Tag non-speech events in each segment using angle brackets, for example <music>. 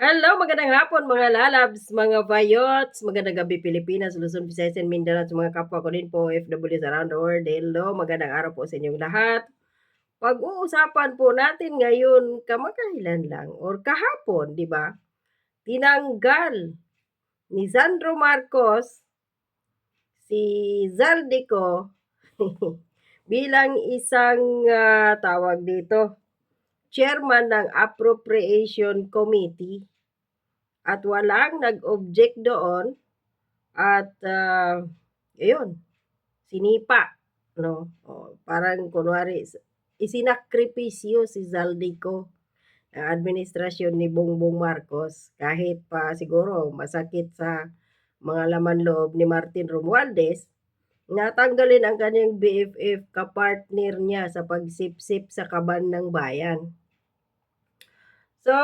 Hello, magandang hapon mga lalabs, mga bayots, magandang gabi Pilipinas, Luzon, Visayas, and Mindanao, sa mga kapwa ko din po, FWs around the world. Hello, magandang araw po sa inyong lahat. Pag-uusapan po natin ngayon, kamakailan lang, or kahapon, di ba? Tinanggal ni Sandro Marcos si Zaldico <laughs> bilang isang ah, tawag dito, chairman ng Appropriation Committee at walang nag-object doon at ah, ayun, sinipa, no? O, parang kunwari, isinakripisyo si Zaldico ang administrasyon ni Bongbong Marcos kahit pa siguro masakit sa mga laman loob ni Martin Romualdez, natanggalin ang kanyang BFF kapartner niya sa pagsipsip sa kaban ng bayan. So,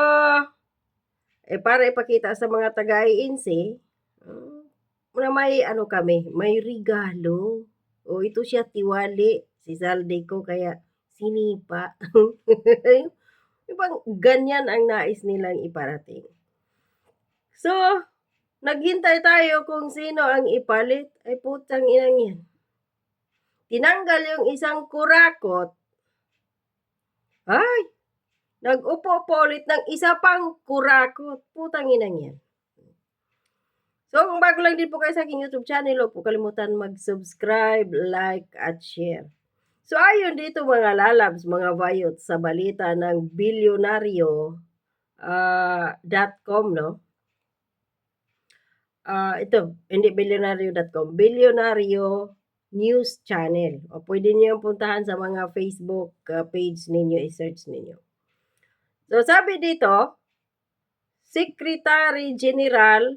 eh para ipakita sa mga taga-INC, uh, na may ano kami, may regalo. O ito siya tiwali, si Zaldico, kaya sinipa. <laughs> Ibang ganyan ang nais nilang iparating. So, naghintay tayo kung sino ang ipalit. Ay putang inang yan. Tinanggal yung isang kurakot. Ay, nag-upo po ulit ng isa pang kurakot. Putang inang yan. So, kung bago lang din po kayo sa aking YouTube channel, huwag po kalimutan mag-subscribe, like, at share. So, ayon dito mga lalabs, mga vayot sa balita ng bilyonaryo dot com, no? Ah, ito, hindi bilyonaryo.com, bilyonaryo news channel. O pwede niyo yung puntahan sa mga Facebook ah, page ninyo, i-search ninyo. So, sabi dito, Secretary General,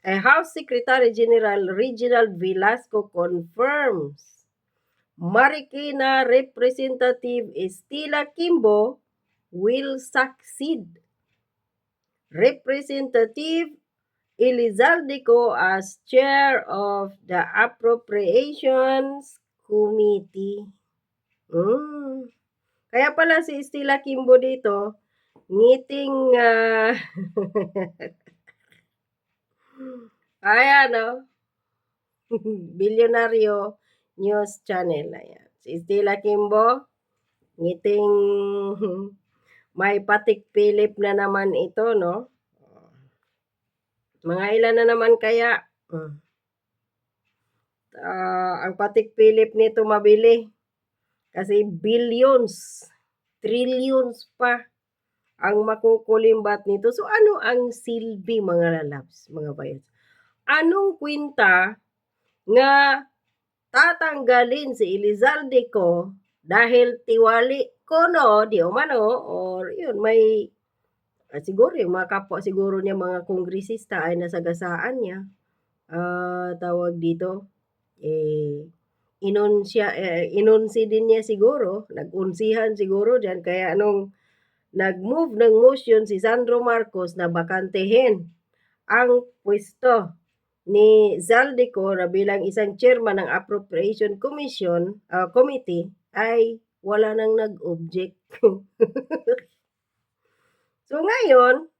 eh, House Secretary General Reginald Velasco confirms Marikina Representative Estila Kimbo will succeed Representative Elizaldico as chair of the Appropriations Committee. Mm. Kaya pala si Estila Kimbo dito, ngiting ah, <laughs> ayan no, <laughs> bilyonaryo news channel. Ayan. Si Estela Kimbo, ngiting <laughs> may patik Philip na naman ito, no? Mga ilan na naman kaya? Ah, ang patik Philip nito mabili. Kasi billions, trillions pa ang makukulimbat nito. So ano ang silbi mga lalabs, mga bayos? Anong kwinta nga tatanggalin si Elizalde ko dahil tiwali ko no, di umano, or yun, may ah, siguro yung mga kapwa siguro niya mga kongresista ay nasagasaan niya. Ah, tawag dito, eh, inunsya, eh, inunsi din niya siguro, nag-unsihan siguro diyan kaya nung nag-move ng motion si Sandro Marcos na bakantehin ang pwesto ni Zaldico na bilang isang chairman ng Appropriation Commission ah, Committee ay wala nang nag-object. <laughs> so ngayon,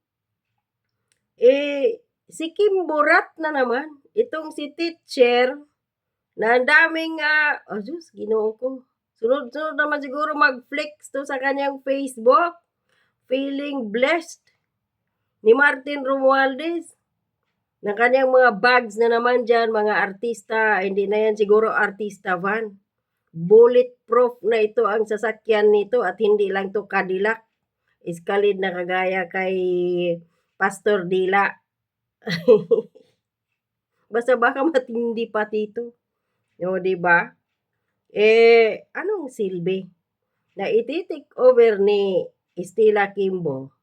eh, si Kim Borat na naman, itong si teacher, na daming, ah, oh Diyos, ginoo ko. Sunod-sunod naman siguro mag-flex to sa kanyang Facebook. Feeling blessed ni Martin Romualdez ng kanyang mga bags na naman dyan, mga artista, hindi na yan siguro artista van. Bulletproof na ito ang sasakyan nito at hindi lang to Cadillac. Iskalid na kagaya kay Pastor Dila. <laughs> Basta baka matindi pa tito. O, di ba? Eh, anong silbi? Na ititik over ni Estela Kimbo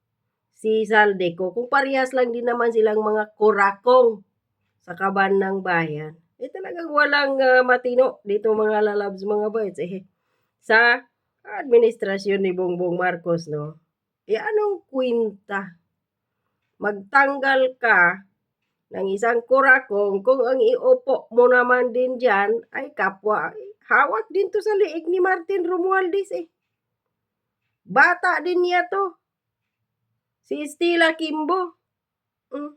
si Saldeco kung parehas lang din naman silang mga kurakong sa kaban ng bayan. Eh talagang walang ah, matino dito mga lalabs mga boys. Eh, sa administrasyon ni Bongbong Marcos, no? Eh anong kwinta? Magtanggal ka ng isang kurakong kung ang iupo mo naman din dyan ay kapwa. Eh, hawak din to sa liig ni Martin Romualdez eh. Bata din niya to. Si Stella Kimbo. Mm.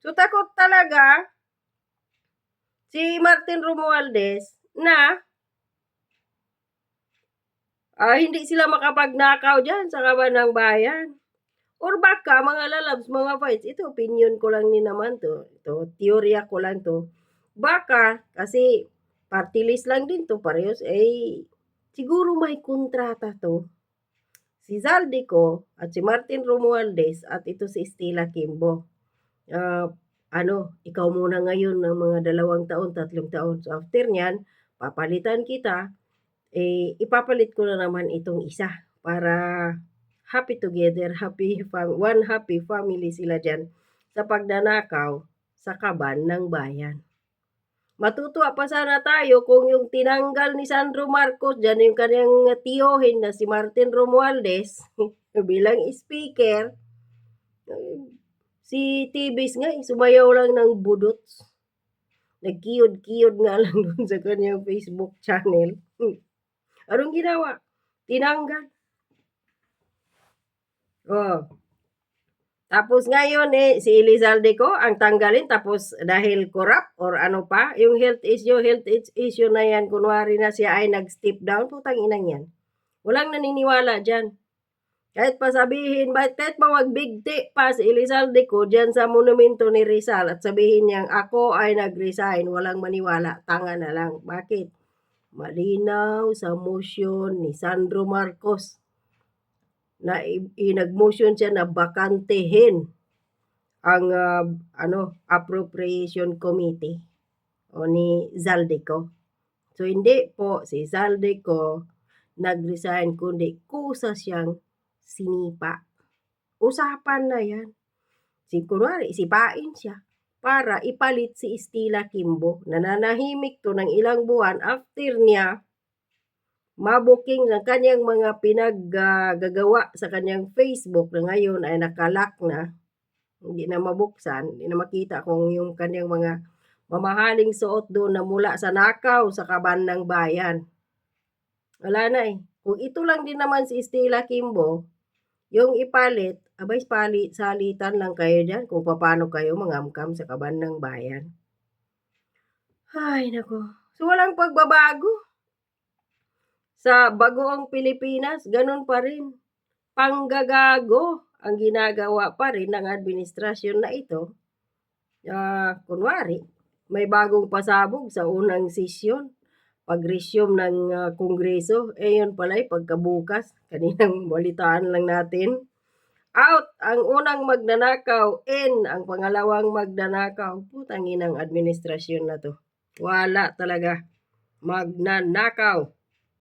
So takot talaga si Martin Romualdez na ah, hindi sila makapagnakaw dyan sa kaban ng bayan. Or baka, mga lalabs, mga fights, ito opinion ko lang ni naman to. Ito, teorya ko lang to. Baka, kasi party list lang din to, parehos, eh, siguro may kontrata to. Si Zaldico at si Martin Romualdez at ito si Stella Kimbo. Ah, ano, ikaw muna ngayon ng mga dalawang taon, tatlong taon. So after nyan, papalitan kita, eh, ipapalit ko na naman itong isa para happy together, happy fam- one happy family sila dyan sa pagdanakaw sa kaban ng bayan. Matutuwa pa sana tayo kung yung tinanggal ni Sandro Marcos dyan, yung kanyang tiyohin na si Martin Romualdez <laughs> bilang speaker, si Tibis nga, sumayaw lang ng budot. Nagkiyod-kiyod nga <laughs> lang doon sa kanyang Facebook channel. <laughs> Anong ginawa? Tinanggal. Oh. Tapos ngayon eh, si Elizalde ko ang tanggalin tapos dahil corrupt or ano pa, yung health issue, health issue na yan, kunwari na siya ay nag-step down, putang inang yan. Walang naniniwala dyan. Kahit pa sabihin, kahit, pa magbigti pa si Elizalde ko dyan sa monumento ni Rizal at sabihin niyang ako ay nag-resign, walang maniwala, tanga na lang. Bakit? Malinaw sa motion ni Sandro Marcos na inag-motion siya na bakantehin ang uh, ano appropriation committee o ni Zaldico. So hindi po si Zaldico nag-resign kundi kusa siyang sinipa. Usapan na yan. Si kunwari, sipain siya para ipalit si Estila Kimbo. Nananahimik to ng ilang buwan after niya mabuking ng kanyang mga pinaggagawa sa kanyang Facebook na ngayon ay nakalak na, hindi na mabuksan, hindi na makita kung yung kanyang mga mamahaling suot doon na mula sa nakaw sa kaban ng bayan. Wala na eh. Kung ito lang din naman si Stella Kimbo, yung ipalit, abay palit, salitan lang kayo dyan kung paano kayo mangamkam sa kaban ng bayan. Ay, nako. So, walang pagbabago sa bagoong Pilipinas, ganun pa rin. Panggagago ang ginagawa pa rin ng administrasyon na ito. Uh, kunwari, may bagong pasabog sa unang sesyon. Pag-resume ng uh, kongreso, eh yun pala pagkabukas, <laughs> kaninang balitaan lang natin. Out ang unang magnanakaw, in ang pangalawang magnanakaw. Putangin ang administrasyon na to. Wala talaga. Magnanakaw.